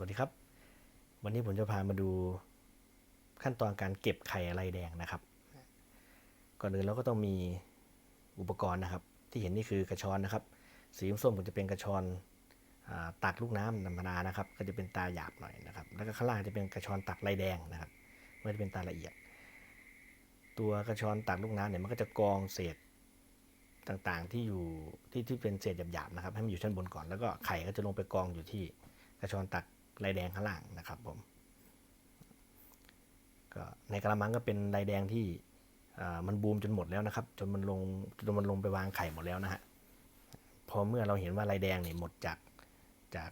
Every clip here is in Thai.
วัสดีครับ วันนี้ผมจะพามาดูขั้นตอนการเก็บไข่อะไรแดงนะครับ ก่อนอื่นเราก็ต้องมีอุปกรณ์นะครับ ที่เห็นนี่คือกระชอนนะครับ สีส้มๆก็จะเป็นกระชอนอตักลูกน้ำธรรมดานะครับ ก็จะเป็นตาหยาบหน่อยนะครับ แล้วก็ข้างล่างจะเป็นกระชอนตักลายแดงนะครับไม่ได้เป็นตาละเอียด ตัวกระชอนตักลูกน้ำเนี่ยมันก็จะกรองเศษต่างๆที่อยู่ที่ที่เป็นเศษหยาบๆนะครับ ให้มันอยู่ชั้นบนก่อนแล้วก็ไข่ก็จะลงไปกองอยู่ที่กระชอนตัก ลายแดงข้างล่างนะครับผมก็ในกระมังก็เป็นลายแดงที่มันบูมจนหมดแล้วนะครับ จนมันลงจนมันลงไปวางไข่หมดแล้วนะฮะพอเมื่อเราเห็นว่าลายแดงเนี่ยหมดจากจาก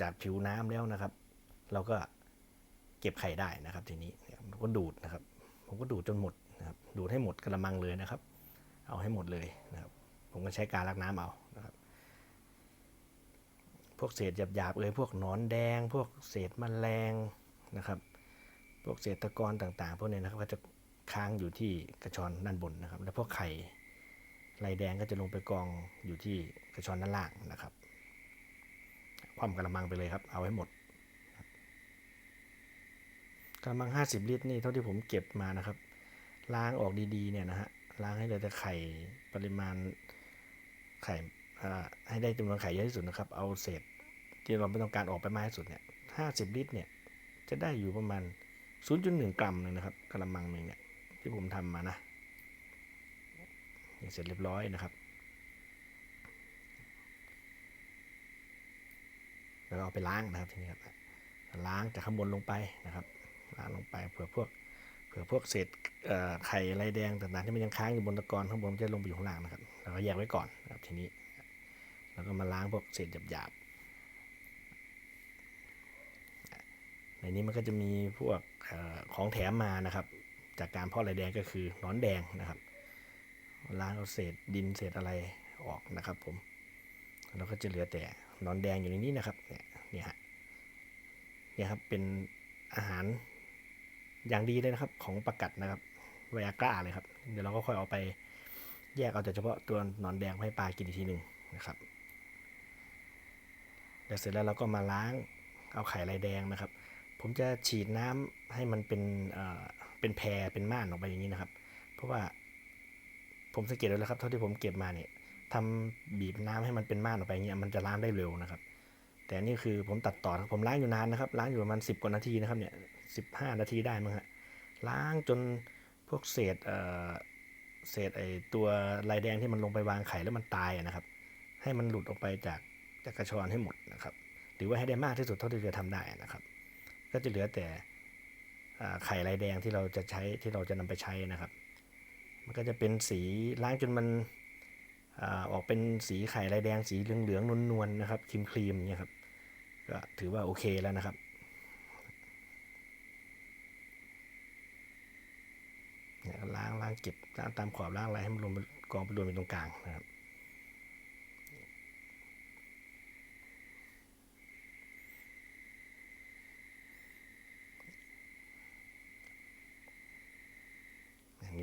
จากผิวน้ำแล้วนะครับ เราก็เก็บไข่ได้นะครับ ทีนี้เนี่ยผมก็ดูดนะครับ ผมก็ดูดจนหมดนะครับ ดูดให้หมดกระมังเลยนะครับ เอาให้หมดเลยนะครับ ผมก็ใช้การลักน้ำเอา พวกเศษหยาบๆเลยพวกหนอนแดง พวกเศษมแมลงนะครับ พวกเศษตะกอนต่างๆ พวกนี้นะครับก็จะค้างอยู่ที่กระชอนด้านบนนะครับ แล้วพวกไข่ลายแดงก็จะลงไปกองอยู่ที่กระชอนด้านล่างนะครับ คว่ำกระมังไปเลยครับ เอาให้หมดกระมัง 50 ลิตรนี่เท่าที่ผมเก็บมานะครับ ล้างออกดีๆเนี่ยนะฮะล้างให้เหลือแต่ไข่ปริมาณไข่ ให้ได้จำนวนไข่เยอะที่สุดนะครับ เอาเศษที่เราไม่ต้องการออกไปมากที่สุดเนี่ย50ลิตรเนี่ยจะได้อยู่ประมาณ 0.1 กรัมเลยนะครับกระมังหนึ่งเนี่ยที่ผมทำมานะเสร็จเรียบร้อยนะครับ แล้วก็เอาไปล้างนะครับทีนี้ครับล้างจากข้างบนลงไปนะครับ ล้างลงไปเผื่อพวกเผื่อพวกเศษไข่ลายแดงต่างๆที่มันยังค้างอยู่บนตะกอนข้างบนจะลงไปอยู่ข้างล่างนะครับเราก็แยกไว้ก่อนนะครับทีนี้ แล้วก็มาล้างพวกเศษหยาบๆในนี้มันก็จะมีพวกอของแถมมานะครับ จากการเพาะลายแดงก็คือหนอนแดงนะครับล้างเอาเศษดินเศษอะไรออกนะครับ ผมแล้วก็จะเหลือแต่หนอนแดงอยู่ในนี้นะครับ เนี่ยเนี่ยฮะเนี่ยครับเป็นอาหารอย่างดีเลยนะครับ ของประกัดนะครับไวอากร้าเลยครับ เดี๋ยวเราก็ค่อยเอาไปแยกเอาแต่เฉพาะตัวหนอนแดงให้ปลากินอีกทีหนึ่งนะครับ แล้วเสร็จแล้วเราก็มาล้างเอาไข่ลายแดงนะครับ ผมจะฉีดน้ำให้มันเป็นเอ่อเป็นแพรเป็นม่านออกไปอย่างนี้นะครับ เพราะว่าผมสังเกตดูแล้วครับ เท่าที่ผมเก็บมาเนี่ยทำบีบน้ำให้มันเป็นม่านออกไปอย่างเงี้ยมันจะล้างได้เร็วนะครับ แต่นี่คือผมตัดต่อผมล้างอยู่นานนะครับ ล้างอยู่ประมาณสิบกว่านาทีนะครับเนี่ยสิบห้านาทีได้มั้งฮะล้างจนพวกเศษเอ่อเศษไอตัวลายแดงที่มันลงไปวางไข่แล้วมันตายนะครับ ให้มันหลุดออกไปจาก จากระชอนให้หมดนะครับ หรือว่าให้ได้มากที่สุดเท่าที่จะทำได้นะครับ ก็จะเหลือแต่ไข่ลายแดงที่เราจะใช้ที่เราจะนำไปใช้นะครับ มันก็จะเป็นสีล้างจนมันออกเป็นสีไข่ลายแดงสีเหลืองๆนวลๆนะครับครีมครีมๆเนี่ยครับก็ถือว่าโอเคแล้วนะครับเนี่ยล้างล้างเก็บล้างตามขอบล้างอะไรให้มันรวมกองไปรวมอยู่ตรงกลางนะครับ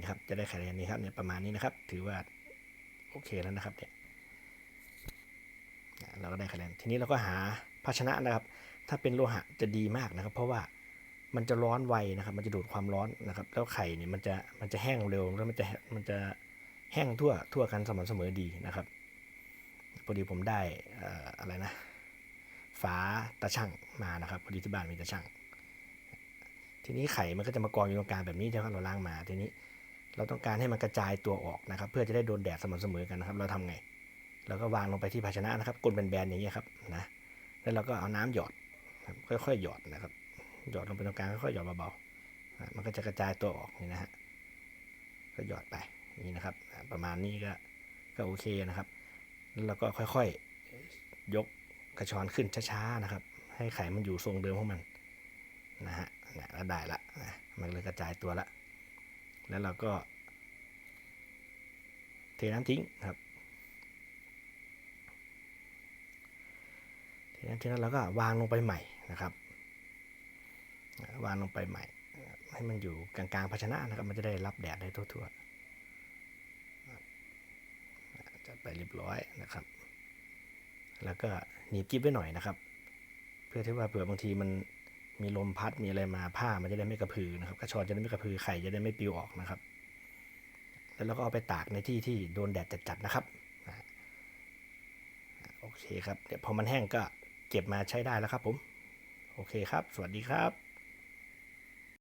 ครับ จะได้คะแนนนี้ครับเนี่ยประมาณนี้นะครับ ถือว่าโอเคแล้วนะครับเนี่ยเราก็ได้คะแนน ทีนี้เราก็หาภาชนะนะครับ ถ้าเป็นโลหะจะดีมากนะครับ เพราะว่ามันจะร้อนไวนะครับ มันจะดูดความร้อนนะครับ แล้วไข่เนี่ยมันจะมันจะแห้งเร็วแล้วมันจะมันจะแห้งทั่วทั่วกันสม่ำเสมอดีนะครับพอดีผมได้อ่ออะไรนะฝาตะช่างมานะครับพอดีที่บ้านมีตะช่างทีนี้ไข่มันก็จะมากองอยู่ตรงกลางแบบนี้ใช่ไหมเราล้างมาทีนี้ เราต้องการให้มันกระจายตัวออกนะครับ เพื่อจะได้โดนแดดสม่ำเสมอกันนะครับ เราทำไงแล้วก็วางลงไปที่ภาชนะนะครับกลเป็นแบนๆอย่างนี้ยครับนะแล้วเราก็เอาน้ำหยอดค่อยๆหยอดนะครับ หยอดลงไปตรงกลางค่อยๆหยอดเบาๆมันก็จะกระจายตัวออกนี่นะฮะก็หยอดไปนี่นะครับ ประมาณนี้ก็ก็โอเคนะครับ แล้วเราก็ค่อยๆยกกระชอนขึ้นช้าๆนะครับ ให้ไข่มันอยู่ทรงเดิมของมันนะฮะเนี่ยแล้วได้ละนะมันเลยกระจายตัวละ แล้วเราก็ เทน้ำทิ้งครับทีนั้นทีนั้นเราก็วางลงไปใหม่นะครับ วางลงไปใหม่ ให้มันอยู่กลางๆภาชนะนะครับ มันจะได้รับแดดได้ทั่วๆจะไปเรียบร้อยนะครับ แล้วก็หนีบกิ๊บไว้หน่อยนะครับ เพื่อที่ว่าเผื่อบางทีมัน มีลมพัดมีอะไรมาผ้ามันจะได้ไม่กระพือนะครับกระชอนจะได้ไม่กระพือไข่จะได้ไม่ปิวออกนะครับ แล้วเราก็เอาไปตากในที่ที่โดนแดดจัดๆนะครับโอเคครับเดี๋ยวพอมันแห้งก็เก็บมาใช้ได้แล้วครับผม โอเคครับ สวัสดีครับ